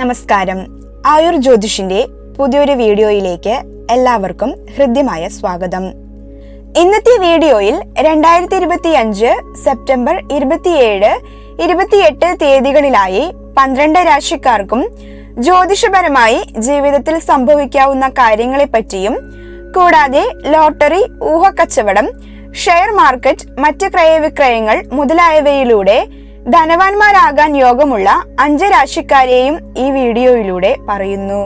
നമസ്കാരം. ആയുർ ജ്യോതിഷിന്റെ പുതിയൊരു വീഡിയോയിലേക്ക് എല്ലാവർക്കും ഹൃദ്യമായ സ്വാഗതം. ഇന്നത്തെ വീഡിയോയിൽ രണ്ടായിരത്തി ഇരുപത്തി അഞ്ച് സെപ്റ്റംബർ ഇരുപത്തിയേഴ് ഇരുപത്തിയെട്ട് തീയതികളിലായി പന്ത്രണ്ട് രാശിക്കാർക്കും ജ്യോതിഷപരമായി ജീവിതത്തിൽ സംഭവിക്കാവുന്ന കാര്യങ്ങളെപ്പറ്റിയും കൂടാതെ ലോട്ടറി ഊഹക്കച്ചവടം ഷെയർ മാർക്കറ്റ് മറ്റ് ക്രയവിക്രയങ്ങൾ മുതലായവയിലൂടെ ധനവാന്മാരാകാൻ യോഗമുള്ള അഞ്ച് രാശിക്കാരെയും ഈ വീഡിയോയിലൂടെ പറയുന്നു.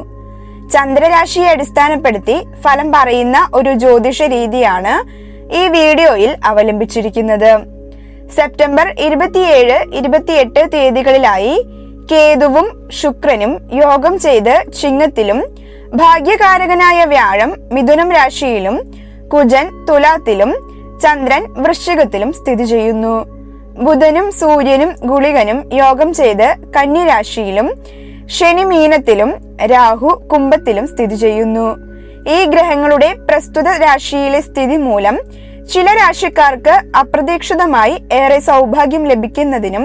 ചന്ദ്രരാശിയെ അടിസ്ഥാനപ്പെടുത്തി ഫലം പറയുന്ന ഒരു ജ്യോതിഷ രീതിയാണ് ഈ വീഡിയോയിൽ അവലംബിച്ചിരിക്കുന്നത്. സെപ്റ്റംബർ ഇരുപത്തിയേഴ് ഇരുപത്തിയെട്ട് തീയതികളിലായി കേതുവും ശുക്രനും യോഗം ചെയ്ത് ചിങ്ങത്തിലും ഭാഗ്യകാരകനായ വ്യാഴം മിഥുനം രാശിയിലും കുജൻ തുലാത്തിലും ചന്ദ്രൻ വൃശ്ചികത്തിലും സ്ഥിതി ചെയ്യുന്നു. ബുധനും സൂര്യനും ഗുളികനും യോഗം ചെയ്ത് കന്നിരാശിയിലും ശനി മീനത്തിലും രാഹു കുംഭത്തിലും സ്ഥിതി ചെയ്യുന്നു. ഈ ഗ്രഹങ്ങളുടെ പ്രസ്തുത രാശിയിലെ സ്ഥിതി മൂലം ചില രാശിക്കാർക്ക് അപ്രതീക്ഷിതമായി ഏറെ സൗഭാഗ്യം ലഭിക്കുന്നതിനും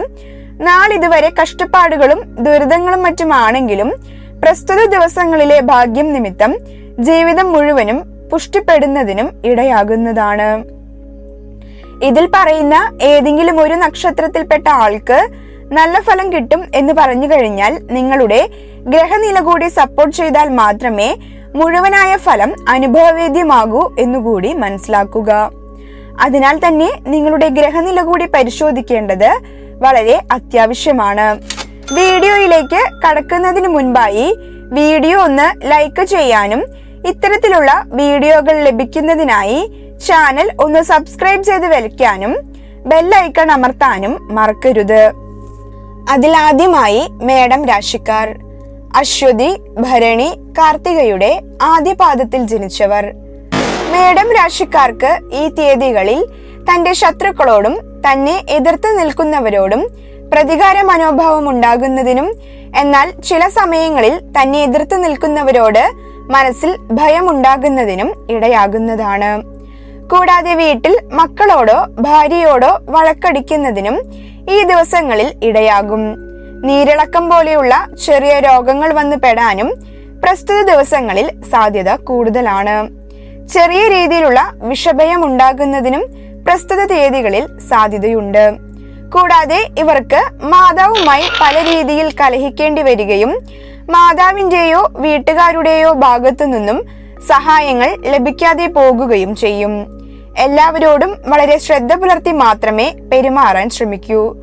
നാളിതുവരെ കഷ്ടപ്പാടുകളും ദുരിതങ്ങളും മറ്റുമാണെങ്കിലും പ്രസ്തുത ദിവസങ്ങളിലെ ഭാഗ്യം നിമിത്തം ജീവിതം മുഴുവനും പുഷ്ടിപ്പെടുന്നതിനും ഇടയാകുന്നതാണ്. ഇതിൽ പറയുന്ന ഏതെങ്കിലും ഒരു നക്ഷത്രത്തിൽപ്പെട്ട ആൾക്ക് നല്ല ഫലം കിട്ടും എന്ന് പറഞ്ഞു കഴിഞ്ഞാൽ നിങ്ങളുടെ ഗ്രഹനില കൂടി സപ്പോർട്ട് ചെയ്താൽ മാത്രമേ മുഴുവനായ ഫലം അനുഭവവേദ്യമാകൂ എന്നുകൂടി മനസ്സിലാക്കുക. അതിനാൽ തന്നെ നിങ്ങളുടെ ഗ്രഹനില കൂടി പരിശോധിക്കേണ്ടത് വളരെ അത്യാവശ്യമാണ്. വീഡിയോയിലേക്ക് കടക്കുന്നതിന് മുൻപായി വീഡിയോ ഒന്ന് ലൈക്ക് ചെയ്യാനും ഇത്തരത്തിലുള്ള വീഡിയോകൾ ലഭിക്കുന്നതിനായി ചാനൽ ഒന്ന് സബ്സ്ക്രൈബ് ചെയ്ത് വലിക്കാനും ബെല്ലൈക്കൺ അമർത്താനും മറക്കരുത്. അതിലാദ്യമായി മേടം രാശിക്കാർ അശ്വതി ഭരണി കാർത്തികയുടെ ആദ്യ പാദത്തിൽ ജനിച്ചവർ. മേടം രാശിക്കാർക്ക് ഈ തീയതികളിൽ തന്റെ ശത്രുക്കളോടും തന്നെ എതിർത്ത് നിൽക്കുന്നവരോടും പ്രതികാര മനോഭാവം ഉണ്ടാകുന്നതിനും എന്നാൽ ചില സമയങ്ങളിൽ തന്നെ എതിർത്ത് നിൽക്കുന്നവരോട് മനസ്സിൽ ഭയമുണ്ടാകുന്നതിനും ഇടയാകുന്നതാണ്. കൂടാതെ വീട്ടിൽ മക്കളോടോ ഭാര്യയോടോ വഴക്കടിക്കുന്നതിനും ഈ ദിവസങ്ങളിൽ ഇടയാകും. നീരിളക്കം പോലെയുള്ള ചെറിയ രോഗങ്ങൾ വന്നു പെടാനും പ്രസ്തുത ദിവസങ്ങളിൽ സാധ്യത കൂടുതലാണ്. ചെറിയ രീതിയിലുള്ള വിഷഭയം ഉണ്ടാകുന്നതിനും പ്രസ്തുത തീയതികളിൽ സാധ്യതയുണ്ട്. കൂടാതെ ഇവർക്ക് മാതാവുമായി പല രീതിയിൽ കലഹിക്കേണ്ടി വരികയും മാതാവിന്റെയോ വീട്ടുകാരുടെയോ ഭാഗത്തു നിന്നും സഹായങ്ങൾ ലഭിക്കാതെ പോകുകയും ചെയ്യും. എല്ലാവരോടും വളരെ ശ്രദ്ധ പുലർത്തി മാത്രമേ പെരുമാറാൻ ശ്രമിക്കൂ.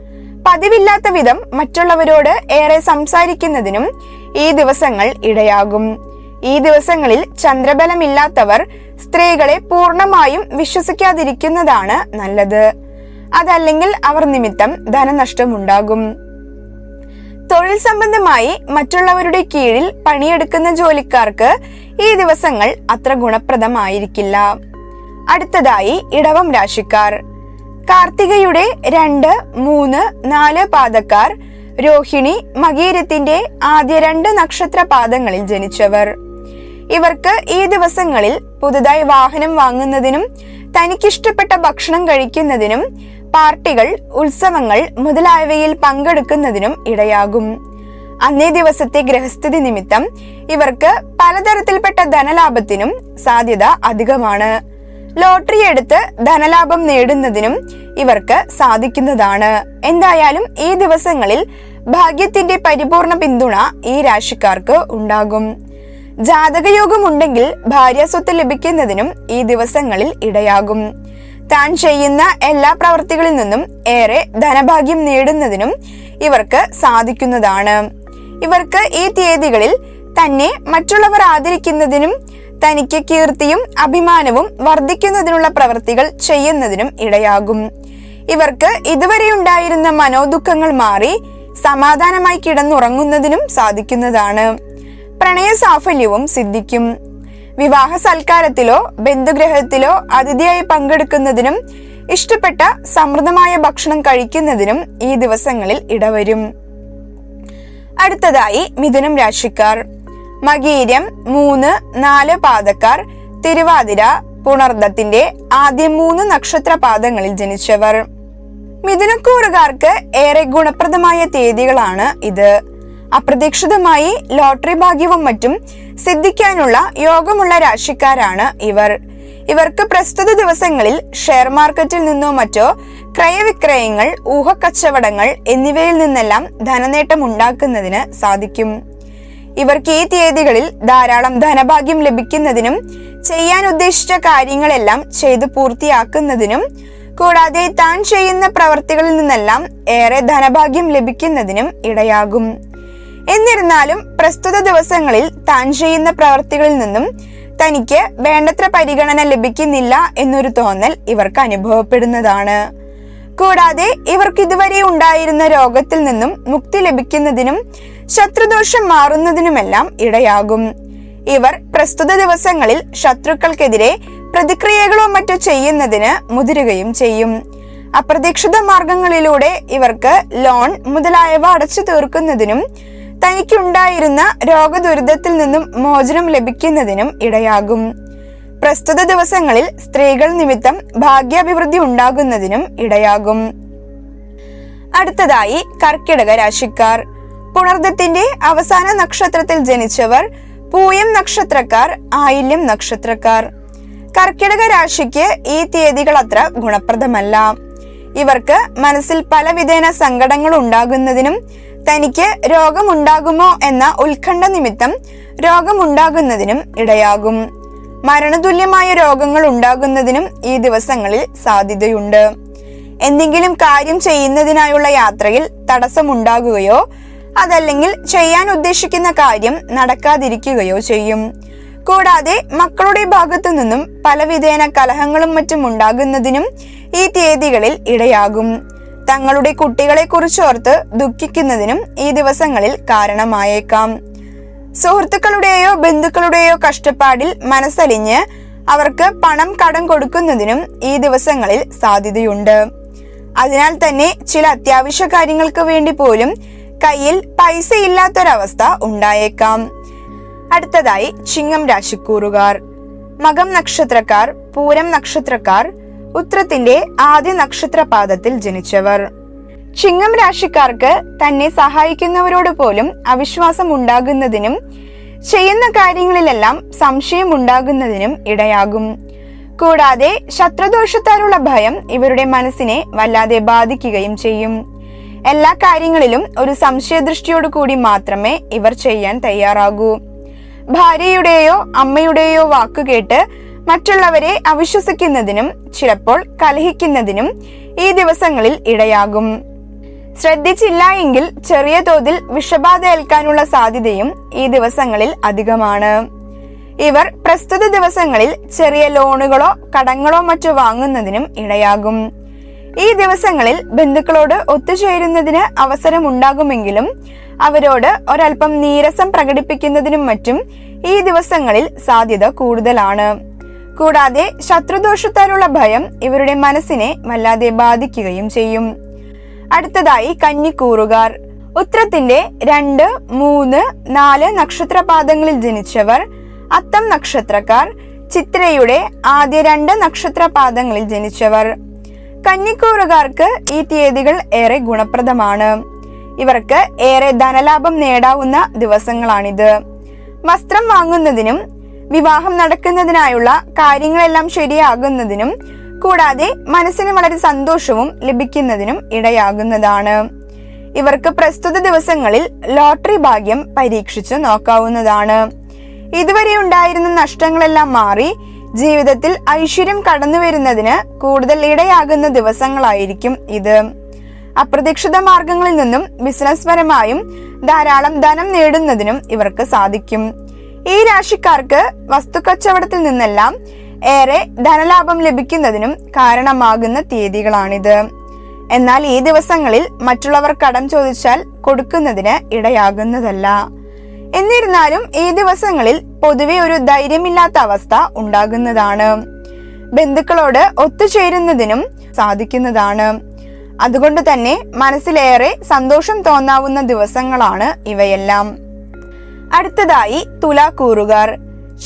പതിവില്ലാത്ത വിധം മറ്റുള്ളവരോട് ഏറെ സംസാരിക്കുന്നതിനും ഈ ദിവസങ്ങൾ ഇടയാകും. ഈ ദിവസങ്ങളിൽ ചന്ദ്രബലമില്ലാത്തവർ സ്ത്രീകളെ പൂർണമായും വിശ്വസിക്കാതിരിക്കുന്നതാണ് നല്ലത്. അതല്ലെങ്കിൽ അവർ നിമിത്തം ധനനഷ്ടമുണ്ടാകും. തൊഴിൽ സംബന്ധമായി മറ്റുള്ളവരുടെ കീഴിൽ പണിയെടുക്കുന്ന ജോലിക്കാർക്ക് ഈ ദിവസങ്ങൾ അത്ര ഗുണപ്രദമായിരിക്കില്ല. അടുത്തതായി ഇടവം രാശിക്കാർ. കാർത്തികയുടെ രണ്ട് മൂന്ന് നാല് പാദക്കാർ രോഹിണി മകീരത്തിന്റെ ആദ്യ രണ്ട് നക്ഷത്ര പാദങ്ങളിൽ ജനിച്ചവർ. ഇവർക്ക് ഈ ദിവസങ്ങളിൽ പുതുതായി വാഹനം വാങ്ങുന്നതിനും തനിക്കിഷ്ടപ്പെട്ട ഭക്ഷണം കഴിക്കുന്നതിനും പാർട്ടികൾ ഉത്സവങ്ങൾ മുതലായവയിൽ പങ്കെടുക്കുന്നതിനും ഇടയാകും. അന്നേ ദിവസത്തെ ഗ്രഹസ്ഥിതി നിമിത്തം ഇവർക്ക് പലതരത്തിൽപ്പെട്ട ധനലാഭത്തിനും സാധ്യത അധികമാണ്. ലോട്ടറി എടുത്ത് ധനലാഭം നേടുന്നതിനും ഇവർക്ക് സാധിക്കുന്നതാണ്. എന്തായാലും ഈ ദിവസങ്ങളിൽ ഭാഗ്യത്തിന്റെ പരിപൂർണ പിന്തുണ ഈ രാശിക്കാർക്ക് ഉണ്ടാകും. ജാതകയോഗം ഉണ്ടെങ്കിൽ ഭാര്യാസ്വത്ത് ലഭിക്കുന്നതിനും ഈ ദിവസങ്ങളിൽ ഇടയാകും. താൻ ചെയ്യുന്ന എല്ലാ പ്രവർത്തികളിൽ നിന്നും ഏറെ ധനഭാഗ്യം നേടുന്നതിനും ഇവർക്ക് സാധിക്കുന്നതാണ്. ഇവർക്ക് ഈ തീയതികളിൽ തന്നെ മറ്റുള്ളവർ ആദരിക്കുന്നതിനും തനിക്ക് കീർത്തിയും അഭിമാനവും വർദ്ധിക്കുന്നതിനുള്ള പ്രവൃത്തികൾ ചെയ്യുന്നതിനും ഇടയാകും. ഇവർക്ക് ഇതുവരെ ഉണ്ടായിരുന്ന മനോദുഃഖങ്ങൾ മാറി സമാധാനമായി കിടന്നുറങ്ങുന്നതിനും സാധിക്കുന്നതാണ്. പ്രണയ സാഫല്യവും സിദ്ധിക്കും. വിവാഹ സൽക്കാരത്തിലോ ബന്ധുഗ്രഹത്തിലോ അതിഥിയായി പങ്കെടുക്കുന്നതിനും ഇഷ്ടപ്പെട്ട സമൃദ്ധമായ ഭക്ഷണം കഴിക്കുന്നതിനും ഈ ദിവസങ്ങളിൽ ഇടവരും. അടുത്തതായി മിഥുനം രാശിക്കാർ. മകീരം മൂന്ന് നാല് പാദക്കാർ തിരുവാതിര പുണർദത്തിന്റെ ആദ്യ മൂന്ന് നക്ഷത്ര പാദങ്ങളിൽ ജനിച്ചവർ. മിഥുനക്കൂറുകാർക്ക് ഏറെ ഗുണപ്രദമായ തീയതികളാണ് ഇത്. അപ്രതീക്ഷിതമായി ലോട്ടറി ഭാഗ്യവും മറ്റും സിദ്ധിക്കാനുള്ള യോഗമുള്ള രാശിക്കാരാണ് ഇവർ. ഇവർക്ക് പ്രസ്തുത ദിവസങ്ങളിൽ ഷെയർ മാർക്കറ്റിൽ നിന്നോ മറ്റോ ക്രയവിക്രയങ്ങൾ ഊഹക്കച്ചവടങ്ങൾ എന്നിവയിൽ നിന്നെല്ലാം ധനനേട്ടം ഉണ്ടാക്കുന്നതിന് സാധിക്കും. ഇവർക്ക് ഈ തീയതികളിൽ ധാരാളം ധനഭാഗ്യം ലഭിക്കുന്നതിനും ചെയ്യാൻ ഉദ്ദേശിച്ച കാര്യങ്ങളെല്ലാം ചെയ്തു പൂർത്തിയാക്കുന്നതിനും കൂടാതെ താൻ ചെയ്യുന്ന പ്രവർത്തികളിൽ നിന്നെല്ലാം ഏറെ ധനഭാഗ്യം ലഭിക്കുന്നതിനും ഇടയാകും. എന്നിരുന്നാലും പ്രസ്തുത ദിവസങ്ങളിൽ താൻ ചെയ്യുന്ന പ്രവർത്തികളിൽ നിന്നും തനിക്ക് വേണ്ടത്ര പരിഗണന ലഭിക്കുന്നില്ല എന്നൊരു തോന്നൽ ഇവർക്ക് അനുഭവപ്പെടുന്നതാണ്. കൂടാതെ ഇവർക്ക് ഇതുവരെ ഉണ്ടായിരുന്ന രോഗത്തിൽ നിന്നും മുക്തി ലഭിക്കുന്നതിനും ശത്രുദോഷം മാറുന്നതിനുമെല്ലാം ഇടയാകും. ഇവർ പ്രസ്തുത ദിവസങ്ങളിൽ ശത്രുക്കൾക്കെതിരെ പ്രതിക്രിയകളോ മറ്റോ ചെയ്യുന്നതിന് മുതിരുകയും ചെയ്യും. അപ്രതീക്ഷിത മാർഗങ്ങളിലൂടെ ഇവർക്ക് ലോൺ മുതലായവ അടച്ചു തീർക്കുന്നതിനും തനിക്കുണ്ടായിരുന്ന രോഗദുരിതത്തിൽ നിന്നും മോചനം ലഭിക്കുന്നതിനും ഇടയാകും. പ്രസ്തുത ദിവസങ്ങളിൽ സ്ത്രീകൾ നിമിത്തം ഭാഗ്യാഭിവൃദ്ധി ഉണ്ടാകുന്നതിനും ഇടയാകും. അടുത്തതായി കർക്കിടക രാശിക്കാർ. പുണർദത്തിന്റെ അവസാന നക്ഷത്രത്തിൽ ജനിച്ചവർ പൂയം നക്ഷത്രക്കാർ ആയില്യം നക്ഷത്രക്കാർ. കർക്കിടക രാശിക്ക് ഈ തീയതികൾ അത്ര ഗുണപ്രദമല്ല. ഇവർക്ക് മനസ്സിൽ പലവിധേന സങ്കടങ്ങൾ ഉണ്ടാകുന്നതിനും തനിക്ക് രോഗമുണ്ടാകുമോ എന്ന ഉത്കണ്ഠ നിമിത്തം രോഗമുണ്ടാകുന്നതിനും ഇടയാകും. മരണതുല്യമായ രോഗങ്ങൾ ഉണ്ടാകുന്നതിനും ഈ ദിവസങ്ങളിൽ സാധ്യതയുണ്ട്. എന്തെങ്കിലും കാര്യം ചെയ്യുന്നതിനായുള്ള യാത്രയിൽ തടസ്സമുണ്ടാകുകയോ അതല്ലെങ്കിൽ ചെയ്യാൻ ഉദ്ദേശിക്കുന്ന കാര്യം നടക്കാതിരിക്കുകയോ ചെയ്യും. കൂടാതെ മക്കളുടെ ഭാഗത്തു നിന്നും പലവിധേന കലഹങ്ങളും മറ്റും ഉണ്ടാകുന്നതിനും ഈ തീയതികളിൽ ഇടയാകും. തങ്ങളുടെ കുട്ടികളെ കുറിച്ചോർത്ത് ദുഃഖിക്കുന്നതിനും ഈ ദിവസങ്ങളിൽ കാരണമായേക്കാം. സുഹൃത്തുക്കളുടെയോ ബന്ധുക്കളുടെയോ കഷ്ടപ്പാടിൽ മനസ്സലിഞ്ഞ് അവർക്ക് പണം കടം കൊടുക്കുന്നതിനും ഈ ദിവസങ്ങളിൽ സാധ്യതയുണ്ട്. അതിനാൽ തന്നെ ചില അത്യാവശ്യ കാര്യങ്ങൾക്ക് വേണ്ടി പോലും കയ്യിൽ പൈസ ഇല്ലാത്തൊരവസ്ഥ ഉണ്ടായേക്കാം. അടുത്തതായി ചിങ്ങം രാശിക്കൂറുകാർ. മകം നക്ഷത്രക്കാർ പൂരം നക്ഷത്രക്കാർ ഉത്രത്തിന്റെ ആദ്യ നക്ഷത്രപാദത്തിൽ ജനിച്ചവർ. ചിങ്ങം രാശിക്കാർക്ക് തന്നെ സഹായിക്കുന്നവരോട് പോലും അവിശ്വാസം ഉണ്ടാകുന്നതിനും ചെയ്യുന്ന കാര്യങ്ങളിലെല്ലാം സംശയം ഉണ്ടാകുന്നതിനും ഇടയാകും. കൂടാതെ ശത്രുദോഷത്താലുള്ള ഭയം ഇവരുടെ മനസ്സിനെ വല്ലാതെ ബാധിക്കുകയും ചെയ്യും. എല്ലാ കാര്യങ്ങളിലും ഒരു സംശയദൃഷ്ടിയോടു കൂടി മാത്രമേ ഇവർ ചെയ്യാൻ തയ്യാറാകൂ. ഭാര്യയുടെയോ അമ്മയുടെയോ വാക്കുകേട്ട് മറ്റുള്ളവരെ അവിശ്വസിക്കുന്നതിനും ചിലപ്പോൾ കലഹിക്കുന്നതിനും ഈ ദിവസങ്ങളിൽ ഇടയാകും. ശ്രദ്ധിച്ചില്ല എങ്കിൽ ചെറിയ തോതിൽ വിഷബാധ ഏൽക്കാനുള്ള സാധ്യതയും ഈ ദിവസങ്ങളിൽ അധികമാണ്. ഇവർ പ്രസ്തുത ദിവസങ്ങളിൽ ചെറിയ ലോണുകളോ കടങ്ങളോ മറ്റോ വാങ്ങുന്നതിനും ഇടയാകും. ഈ ദിവസങ്ങളിൽ ബന്ധുക്കളോട് ഒത്തുചേരുന്നതിന് അവസരം ഉണ്ടാകുമെങ്കിലും അവരോട് ഒരൽപ്പം നീരസം പ്രകടിപ്പിക്കുന്നതിനും മറ്റും ഈ ദിവസങ്ങളിൽ സാധ്യത കൂടുതലാണ്. കൂടാതെ ശത്രുദോഷത്താലുള്ള ഭയം ഇവരുടെ മനസ്സിനെ വല്ലാതെ ബാധിക്കുകയും ചെയ്യും. അടുത്തതായി കന്നിക്കൂറുകാർ. ഉത്രത്തിന്റെ രണ്ട് മൂന്ന് നാല് നക്ഷത്രപാദങ്ങളിൽ ജനിച്ചവർ അത്തം നക്ഷത്രക്കാർ ചിത്രയുടെ ആദ്യ രണ്ട് നക്ഷത്രപാദങ്ങളിൽ ജനിച്ചവർ. കന്നിക്കൂറുകാർക്ക് ഈ തീയതികൾ ഏറെ ഗുണപ്രദമാണ്. ഇവർക്ക് ഏറെ ധനലാഭം നേടാവുന്ന ദിവസങ്ങളാണിത്. വസ്ത്രം വാങ്ങുന്നതിനും വിവാഹം നടക്കുന്നതിനായുള്ള കാര്യങ്ങളെല്ലാം ശരിയാകുന്നതിനും കൂടാതെ മനസ്സിന് വളരെ സന്തോഷവും ലഭിക്കുന്നതിനും ഇടയാകുന്നതാണ്. ഇവർക്ക് പ്രസ്തുത ദിവസങ്ങളിൽ ലോട്ടറി ഭാഗ്യം പരീക്ഷിച്ചു നോക്കാവുന്നതാണ്. ഇതുവരെ ഉണ്ടായിരുന്ന നഷ്ടങ്ങളെല്ലാം മാറി ജീവിതത്തിൽ ഐശ്വര്യം കടന്നു വരുന്നതിന് കൂടുതൽ ഇടയാകുന്ന ദിവസങ്ങളായിരിക്കും ഇത്. അപ്രതീക്ഷിത മാർഗങ്ങളിൽ നിന്നും ബിസിനസ് പരമായും ധാരാളം ധനം നേടുന്നതിനും ഇവർക്ക് സാധിക്കും. ഈ രാശിക്കാർക്ക് വസ്തു കച്ചവടത്തിൽ നിന്നെല്ലാം ഏറെ ധനലാഭം ലഭിക്കുന്നതിനും കാരണമാകുന്ന തീയതികളാണിത്. എന്നാൽ ഈ ദിവസങ്ങളിൽ മറ്റുള്ളവർ കടം ചോദിച്ചാൽ കൊടുക്കുന്നതിന് ഇടയാകുന്നതല്ല. എന്നിരുന്നാലും ഈ ദിവസങ്ങളിൽ പൊതുവെ ഒരു ധൈര്യമില്ലാത്ത അവസ്ഥ ഉണ്ടാകുന്നതാണ്. ബന്ധുക്കളോട് ഒത്തുചേരുന്നതിനും സാധിക്കുന്നതാണ്. അതുകൊണ്ട് തന്നെ മനസ്സിലേറെ സന്തോഷം തോന്നാവുന്ന ദിവസങ്ങളാണ് ഇവയെല്ലാം. അടുത്തതായി തുലാക്കൂറുകാർ.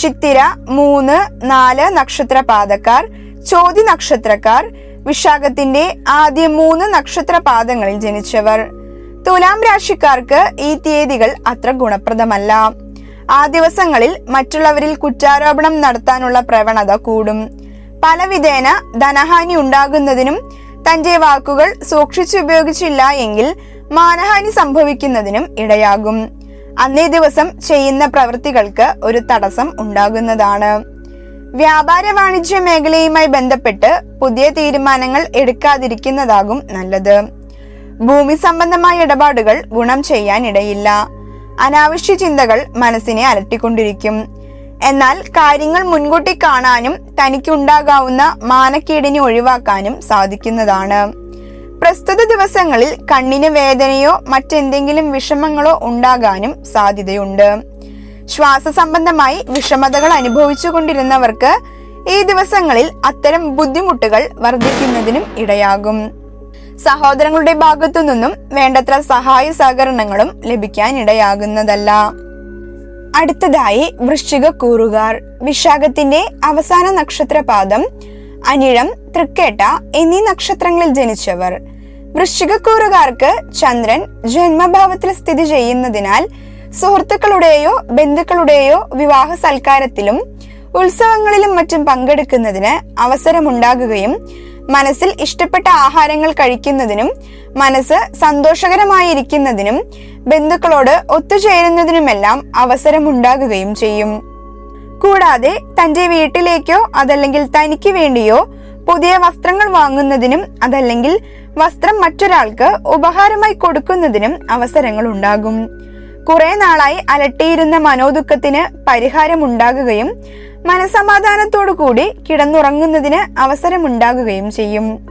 ചിത്തിര മൂന്ന് നാല് നക്ഷത്രപാദക്കാർ ചോതി നക്ഷത്രക്കാർ വിശാഖത്തിന്റെ ആദ്യ മൂന്ന് നക്ഷത്രപാദങ്ങളിൽ ജനിച്ചവർ. തുലാം രാശിക്കാർക്ക് ഈ തീയതികൾ അത്ര ഗുണപ്രദമല്ല. ആ ദിവസങ്ങളിൽ മറ്റുള്ളവരിൽ കുറ്റാരോപണം നടത്താനുള്ള പ്രവണത കൂടും. പലവിധേന ധനഹാനി ഉണ്ടാകുന്നതിനും തന്റെ വാക്കുകൾ സൂക്ഷിച്ചുപയോഗിച്ചില്ല എങ്കിൽ മാനഹാനി സംഭവിക്കുന്നതിനും ഇടയാകും. അന്നേ ദിവസം ചെയ്യുന്ന പ്രവൃത്തികൾക്ക് ഒരു തടസ്സം ഉണ്ടാകുന്നതാണ്. വ്യാപാര വാണിജ്യ മേഖലയുമായി ബന്ധപ്പെട്ട് പുതിയ തീരുമാനങ്ങൾ എടുക്കാതിരിക്കുന്നതാകും നല്ലത്. ഭൂമി സംബന്ധമായ ഇടപാടുകൾ ഗുണം ചെയ്യാൻ ഇടയില്ല അനാവശ്യ ചിന്തകൾ മനസ്സിനെ അലട്ടിക്കൊണ്ടിരിക്കും. എന്നാൽ കാര്യങ്ങൾ മുൻകൂട്ടി കാണാനും തനിക്കുണ്ടാകാവുന്ന മാനക്കേടിനെ ഒഴിവാക്കാനും സാധിക്കുന്നതാണ്. പ്രസ്തുത ദിവസങ്ങളിൽ കണ്ണിന് വേദനയോ മറ്റെന്തെങ്കിലും വിഷമങ്ങളോ ഉണ്ടാകാനും സാധ്യതയുണ്ട്. ശ്വാസ സംബന്ധമായി വിഷമതകൾ അനുഭവിച്ചു കൊണ്ടിരുന്നവർക്ക് ഈ ദിവസങ്ങളിൽ അത്തരം ബുദ്ധിമുട്ടുകൾ വർദ്ധിക്കുന്നതിനും ഇടയാകും. സഹോദരങ്ങളുടെ ഭാഗത്തു നിന്നും വേണ്ടത്ര സഹായ സഹകരണങ്ങളും ലഭിക്കാൻ ഇടയാകുന്നതല്ല അടുത്തതായി വൃശ്ചിക കൂറുകാർ. വിശാഖത്തിന്റെ അവസാന നക്ഷത്രപാദം അനിഴം തൃക്കേട്ട എന്നീ നക്ഷത്രങ്ങളിൽ ജനിച്ചവർ. വൃശ്ചികക്കൂറുകാർക്ക് ചന്ദ്രൻ ജന്മഭാവത്തിൽ സ്ഥിതി ചെയ്യുന്നതിനാൽ സുഹൃത്തുക്കളുടെയോ ബന്ധുക്കളുടെയോ വിവാഹ സൽക്കാരത്തിലും ഉത്സവങ്ങളിലും മറ്റും പങ്കെടുക്കുന്നതിന് അവസരമുണ്ടാകുകയും മനസ്സിൽ ഇഷ്ടപ്പെട്ട ആഹാരങ്ങൾ കഴിക്കുന്നതിനും മനസ്സ് സന്തോഷകരമായിരിക്കുന്നതിനും ബന്ധുക്കളോട് ഒത്തുചേരുന്നതിനുമെല്ലാം അവസരമുണ്ടാകുകയും ചെയ്യും. കൂടാതെ തന്റെ വീട്ടിലേക്കോ അതല്ലെങ്കിൽ തനിക്ക് വേണ്ടിയോ പുതിയ വസ്ത്രങ്ങൾ വാങ്ങുന്നതിനും അതല്ലെങ്കിൽ വസ്ത്രം മറ്റൊരാൾക്ക് ഉപഹാരമായി കൊടുക്കുന്നതിനും അവസരങ്ങൾ ഉണ്ടാകും കുറെ നാളായി അലട്ടിയിരുന്ന മനോദുഃഖത്തിന് പരിഹാരമുണ്ടാകുകയും മനസമാധാനത്തോടു കൂടി കിടന്നുറങ്ങുന്നതിന് അവസരമുണ്ടാകുകയും ചെയ്യും.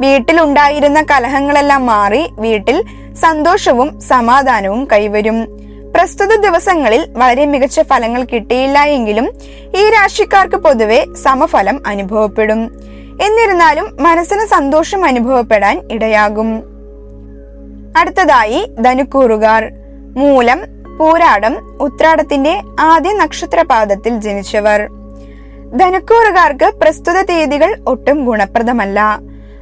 വീട്ടിലുണ്ടായിരുന്ന കലഹങ്ങളെല്ലാം മാറി വീട്ടിൽ സന്തോഷവും സമാധാനവും കൈവരും. പ്രസ്തുത ദിവസങ്ങളിൽ വളരെ മികച്ച ഫലങ്ങൾ കിട്ടിയില്ല എങ്കിലും ഈ രാശിക്കാർക്ക് പൊതുവെ സമഫലം അനുഭവപ്പെടും. എന്നിരുന്നാലും മനസ്സിന് സന്തോഷം അനുഭവപ്പെടാൻ ഇടയാകും. അടുത്തതായി ധനുക്കൂറുകാർ. മൂലം പൂരാടം ഉത്രാടത്തിന്റെ ആദ്യ നക്ഷത്രപാദത്തിൽ ജനിച്ചവർ. ധനക്കൂറുകാർക്ക് പ്രസ്തുത തീയതികൾ ഒട്ടും ഗുണപ്രദമല്ല.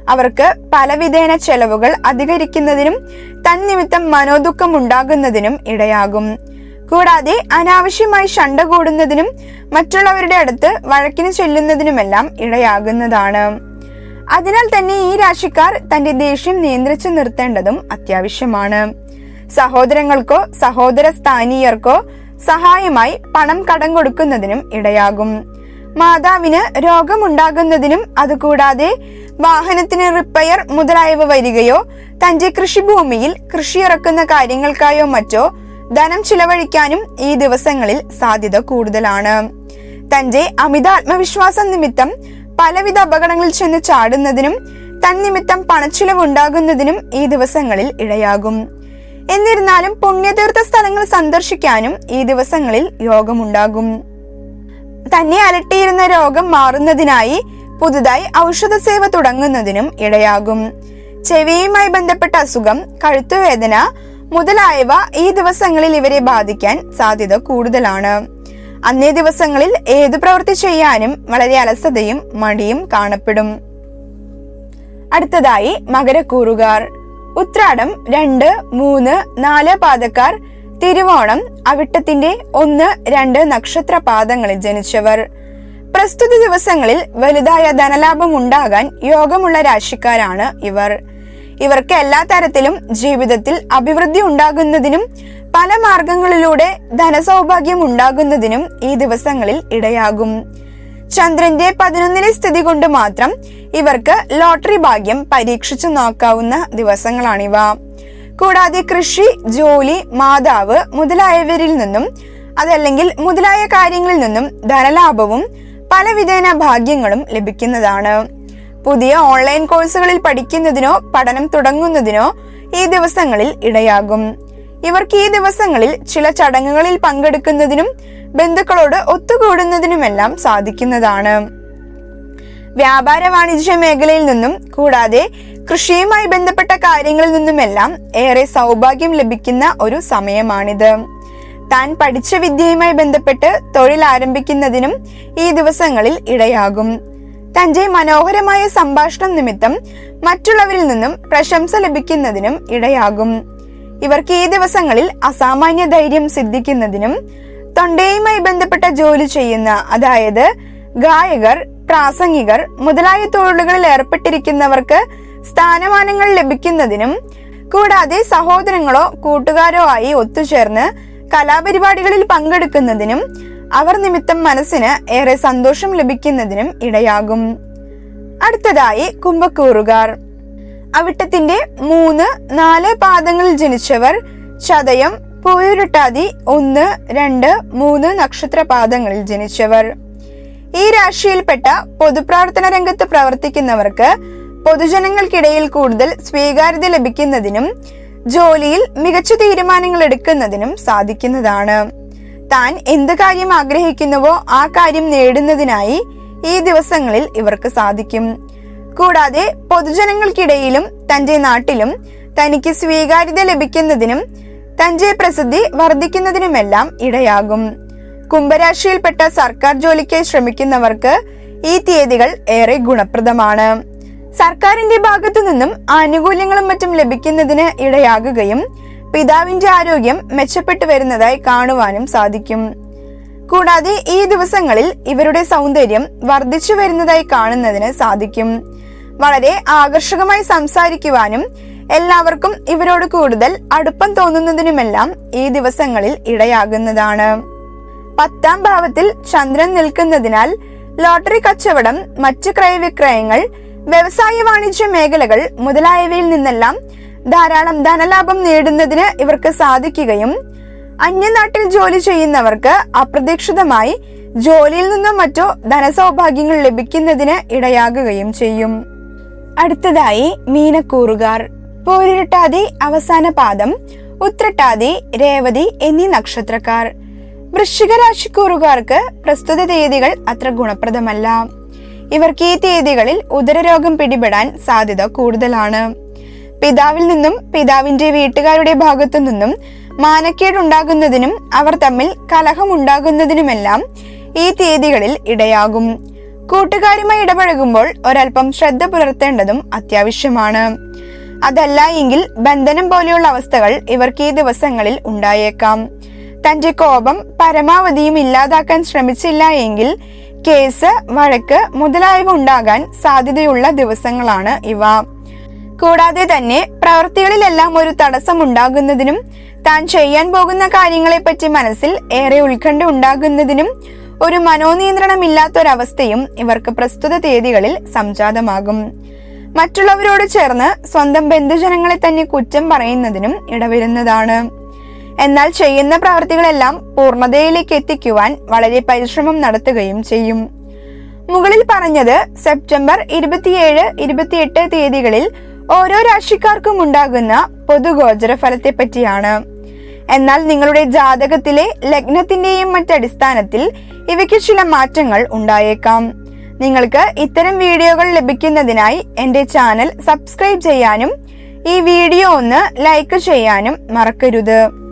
അവർക്ക് പലവിധേന ചെലവുകൾ അധികരിക്കുന്നതിനും തന്നിമിത്തം മനോദുഃഖം ഉണ്ടാകുന്നതിനും ഇടയാകും. കൂടാതെ അനാവശ്യമായി ശണ്ട കൂടുന്നതിനും മറ്റുള്ളവരുടെ അടുത്ത് വഴക്കിന് ചെല്ലുന്നതിനുമെല്ലാം ഇടയാകുന്നതാണ്. അതിനാൽ തന്നെ ഈ രാശിക്കാർ തന്റെ ദേഷ്യം നിയന്ത്രിച്ചു നിർത്തേണ്ടതും അത്യാവശ്യമാണ്. സഹോദരങ്ങൾക്കോ സഹോദര സ്ഥാനീയർക്കോ സഹായമായി പണം കടം കൊടുക്കുന്നതിനും ഇടയാകും. മാതാവിന് രോഗമുണ്ടാകുന്നതിനും അതുകൂടാതെ വാഹനത്തിന് റിപ്പയർ മുതലായവ വരികയോ തന്റെ കൃഷിഭൂമിയിൽ കൃഷി ഇറക്കുന്ന കാര്യങ്ങൾക്കായോ മറ്റോ ധനം ചിലവഴിക്കാനും ഈ ദിവസങ്ങളിൽ സാധ്യത കൂടുതലാണ്. തന്റെ അമിത ആത്മവിശ്വാസം നിമിത്തം പലവിധ അപകടങ്ങളിൽ ചെന്ന് ചാടുന്നതിനും തന്നിമിത്തം പണച്ചിലവുണ്ടാകുന്നതിനും ഈ ദിവസങ്ങളിൽ ഇടയാകും. എന്നിരുന്നാലും പുണ്യതീർത്ഥ സ്ഥലങ്ങൾ സന്ദർശിക്കാനും ഈ ദിവസങ്ങളിൽ യോഗമുണ്ടാകും. തന്നെ അലട്ടിയിരുന്ന രോഗം മാറുന്നതിനായി പുതുതായി ഔഷധ സേവ തുടങ്ങുന്നതിനും ഇടയാകും. ചെവിയുമായി ബന്ധപ്പെട്ട അസുഖം കഴുത്തുവേദന മുതലായവ ഈ ദിവസങ്ങളിൽ ഇവരെ ബാധിക്കാൻ സാധ്യത കൂടുതലാണ്. അന്നേ ദിവസങ്ങളിൽ ഏതു പ്രവൃത്തി ചെയ്യാനും വളരെ അലസതയും മടിയും കാണപ്പെടും. അടുത്തതായി മകരക്കൂറുകാർ. ഉത്രാടം രണ്ട് മൂന്ന് നാല് പാദക്കാർ തിരുവോണം അവിട്ടത്തിന്റെ ഒന്ന് രണ്ട് നക്ഷത്ര പാദങ്ങളിൽ ജനിച്ചവർ. പ്രസ്തുത ദിവസങ്ങളിൽ വലുതായ ധനലാഭം ഉണ്ടാകാൻ യോഗമുള്ള രാശിക്കാരാണ് ഇവർ. ഇവർക്ക് എല്ലാ തരത്തിലും ജീവിതത്തിൽ അഭിവൃദ്ധി ഉണ്ടാകുന്നതിനും പല മാർഗങ്ങളിലൂടെ ധനസൗഭാഗ്യം ഉണ്ടാകുന്നതിനും ഈ ദിവസങ്ങളിൽ ഇടയാകും. ചന്ദ്രന്റെ പതിനൊന്നിലെ സ്ഥിതി കൊണ്ട് മാത്രം ഇവർക്ക് ലോട്ടറി ഭാഗ്യം പരീക്ഷിച്ചു നോക്കാവുന്ന ദിവസങ്ങളാണിവ. കൂടാതെ കൃഷി ജോലി മാതാവ് മുതലായവരിൽ നിന്നും അതല്ലെങ്കിൽ മുതലായ കാര്യങ്ങളിൽ നിന്നും ധനലാഭവും പലവിധേന ഭാഗ്യങ്ങളും ലഭിക്കുന്നതാണ്. പുതിയ ഓൺലൈൻ കോഴ്സുകളിൽ പഠിക്കുന്നതിനോ പഠനം തുടങ്ങുന്നതിനോ ഈ ദിവസങ്ങളിൽ ഇടയാകും. ഇവർക്ക് ഈ ദിവസങ്ങളിൽ ചില ചടങ്ങുകളിൽ പങ്കെടുക്കുന്നതിനും ബന്ധുക്കളോട് ഒത്തുകൂടുന്നതിനുമെല്ലാം സാധിക്കുന്നതാണ്. വ്യാപാര വാണിജ്യ മേഖലയിൽ നിന്നും കൂടാതെ കൃഷിയുമായി ബന്ധപ്പെട്ട കാര്യങ്ങളിൽ നിന്നുമെല്ലാം ഏറെ സൗഭാഗ്യം ലഭിക്കുന്ന ഒരു സമയമാണിത്. താൻ പഠിച്ച വിദ്യയുമായി ബന്ധപ്പെട്ട് തൊഴിൽ ആരംഭിക്കുന്നതിനും ഈ ദിവസങ്ങളിൽ ഇടയാകും. തന്റെ മനോഹരമായ സംഭാഷണം നിമിത്തം മറ്റുള്ളവരിൽ നിന്നും പ്രശംസ ലഭിക്കുന്നതിനും ഇടയാകും. ഇവർക്ക് ഈ ദിവസങ്ങളിൽ അസാമാന്യ ധൈര്യം സിദ്ധിക്കുന്നതിനും തൊണ്ടയുമായി ബന്ധപ്പെട്ട ജോലി ചെയ്യുന്ന അതായത് ഗായകർ പ്രാസംഗികർ മുതലായ തൊഴിലുകളിൽ ഏർപ്പെട്ടിരിക്കുന്നവർക്ക് സ്ഥാനമാനങ്ങൾ ലഭിക്കുന്നതിനും കൂടാതെ സഹോദരങ്ങളോ കൂട്ടുകാരോ ആയി ഒത്തുചേർന്ന് കലാപരിപാടികളിൽ പങ്കെടുക്കുന്നതിനും അവർ നിമിത്തം മനസ്സിന് ഏറെ സന്തോഷം ലഭിക്കുന്നതിനും ഇടയാകും. അടുത്തതായി കുംഭക്കൂറുകാർ. അവിട്ടത്തിന്റെ മൂന്ന് നാല് പാദങ്ങളിൽ ജനിച്ചവർ ചതയം പൂയുരുട്ടാതി ഒന്ന് രണ്ട് മൂന്ന് നക്ഷത്രപാദങ്ങളിൽ ജനിച്ചവർ. ഈ രാശിയിൽപ്പെട്ട പൊതുപ്രവർത്തന രംഗത്ത് പ്രവർത്തിക്കുന്നവർക്ക് പൊതുജനങ്ങൾക്കിടയിൽ കൂടുതൽ സ്വീകാര്യത ലഭിക്കുന്നതിനും ജോലിയിൽ മികച്ച തീരുമാനങ്ങൾ എടുക്കുന്നതിനും സാധിക്കുന്നതാണ്. താൻ എന്ത് കാര്യം ആഗ്രഹിക്കുന്നുവോ ആ കാര്യം നേടുന്നതിനായി ഈ ദിവസങ്ങളിൽ ഇവർക്ക് സാധിക്കും. കൂടാതെ പൊതുജനങ്ങൾക്കിടയിലും തന്റെ നാട്ടിലും തനിക്ക് സ്വീകാര്യത ലഭിക്കുന്നതിനും തന്റെ പ്രസിദ്ധി വർദ്ധിക്കുന്നതിനുമെല്ലാം ഇടയാകും. കുംഭരാശിയിൽപ്പെട്ട സർക്കാർ ജോലിക്കായി ശ്രമിക്കുന്നവർക്ക് ഈ തീയതികൾ ഏറെ ഗുണപ്രദമാണ്. സർക്കാരിന്റെ ഭാഗത്തു നിന്നും ആനുകൂല്യങ്ങളും മറ്റും ലഭിക്കുന്നതിന് ഇടയാകുകയും പിതാവിന്റെ ആരോഗ്യം മെച്ചപ്പെട്ടു വരുന്നതായി കാണുവാനും സാധിക്കും. കൂടാതെ ഈ ദിവസങ്ങളിൽ ഇവരുടെ സൗന്ദര്യം വർദ്ധിച്ചു വരുന്നതായി കാണുന്നതിന് സാധിക്കും. വളരെ ആകർഷകമായി സംസാരിക്കുവാനും എല്ലാവർക്കും ഇവരോട് കൂടുതൽ അടുപ്പം തോന്നുന്നതിനുമെല്ലാം ഈ ദിവസങ്ങളിൽ ഇടയാകുന്നതാണ്. പത്താം ഭാവത്തിൽ ചന്ദ്രൻ നിൽക്കുന്നതിനാൽ ലോട്ടറി കച്ചവടം മറ്റു ക്രയവിക്രയങ്ങൾ വ്യവസായ വാണിജ്യ മേഖലകൾ മുതലായവയിൽ നിന്നെല്ലാം ധാരാളം ധനലാഭം നേടുന്നതിന് ഇവർക്ക് സാധിക്കുകയും അന്യനാട്ടിൽ ജോലി ചെയ്യുന്നവർക്ക് അപ്രതീക്ഷിതമായി ജോലിയിൽ നിന്നും മറ്റോ ധനസൗഭാഗ്യങ്ങൾ ലഭിക്കുന്നതിന് ഇടയാകുകയും ചെയ്യും. അടുത്തതായി മീനക്കൂറുകാർ. പോരിട്ടാതി അവസാന പാദം ഉത്രട്ടാതി രേവതി എന്നീ നക്ഷത്രക്കാർ. വൃശ്ചിക രാശിക്കൂറുകാർക്ക് പ്രസ്തുത തീയതികൾ അത്ര ഗുണപ്രദമല്ല. ഇവർക്ക് ഈ തീയതികളിൽ ഉദരരോഗം പിടിപെടാൻ സാധ്യത കൂടുതലാണ്. പിതാവിൽ നിന്നും പിതാവിന്റെ വീട്ടുകാരുടെ ഭാഗത്തു നിന്നും മാനക്കേടുണ്ടാകുന്നതിനും അവർ തമ്മിൽ കലഹമുണ്ടാകുന്നതിനുമെല്ലാം ഈ തീയതികളിൽ ഇടയാകും. കൂട്ടുകാരുമായി ഇടപഴകുമ്പോൾ ഒരൽപ്പം ശ്രദ്ധ പുലർത്തേണ്ടതും അത്യാവശ്യമാണ്. അതല്ല എങ്കിൽ ബന്ധനം പോലെയുള്ള അവസ്ഥകൾ ഇവർക്ക് ഈ ദിവസങ്ങളിൽ ഉണ്ടായേക്കാം. തന്റെ കോപം പരമാവധിയും ഇല്ലാതാക്കാൻ ശ്രമിച്ചില്ല എങ്കിൽ കേസ് വഴക്ക് മുതലായവ ഉണ്ടാകാൻ സാധ്യതയുള്ള ദിവസങ്ങളാണ് ഇവ. കൂടാതെ തന്നെ പ്രവൃത്തികളിലെല്ലാം ഒരു തടസ്സം ഉണ്ടാകുന്നതിനും താൻ ചെയ്യാൻ പോകുന്ന കാര്യങ്ങളെപ്പറ്റി മനസ്സിൽ ഏറെ ഉത്കണ്ഠ ഉണ്ടാകുന്നതിനും ഒരു മനോനിയന്ത്രണമില്ലാത്തൊരവസ്ഥയും ഇവർക്ക് പ്രസ്തുത തീയതികളിൽ സംജാതമാകും. മറ്റുള്ളവരോട് ചേർന്ന് സ്വന്തം ബന്ധുജനങ്ങളെ തന്നെ കുറ്റം പറയുന്നതിനും ഇടവരുന്നതാണ്. എന്നാൽ ചെയ്യുന്ന പ്രവർത്തികളെല്ലാം പൂർണതയിലേക്ക് എത്തിക്കുവാൻ വളരെ പരിശ്രമം നടത്തുകയും ചെയ്യും. മുകളിൽ പറഞ്ഞത് സെപ്റ്റംബർ ഇരുപത്തിയേഴ് ഇരുപത്തിയെട്ട് തീയതികളിൽ ഓരോ രാശിക്കാർക്കും ഉണ്ടാകുന്ന പൊതുഗോചര ഫലത്തെ പറ്റിയാണ്. എന്നാൽ നിങ്ങളുടെ ജാതകത്തിലെ ലഗ്നത്തിന്റെയും മറ്റടിസ്ഥാനത്തിൽ ഇവയ്ക്ക് ചില മാറ്റങ്ങൾ ഉണ്ടായേക്കാം. നിങ്ങൾക്ക് ഇത്തരം വീഡിയോകൾ ലഭിക്കുന്നതിനായി എന്റെ ചാനൽ സബ്സ്ക്രൈബ് ചെയ്യാനും ഈ വീഡിയോ ഒന്ന് ലൈക്ക് ചെയ്യാനും മറക്കരുത്.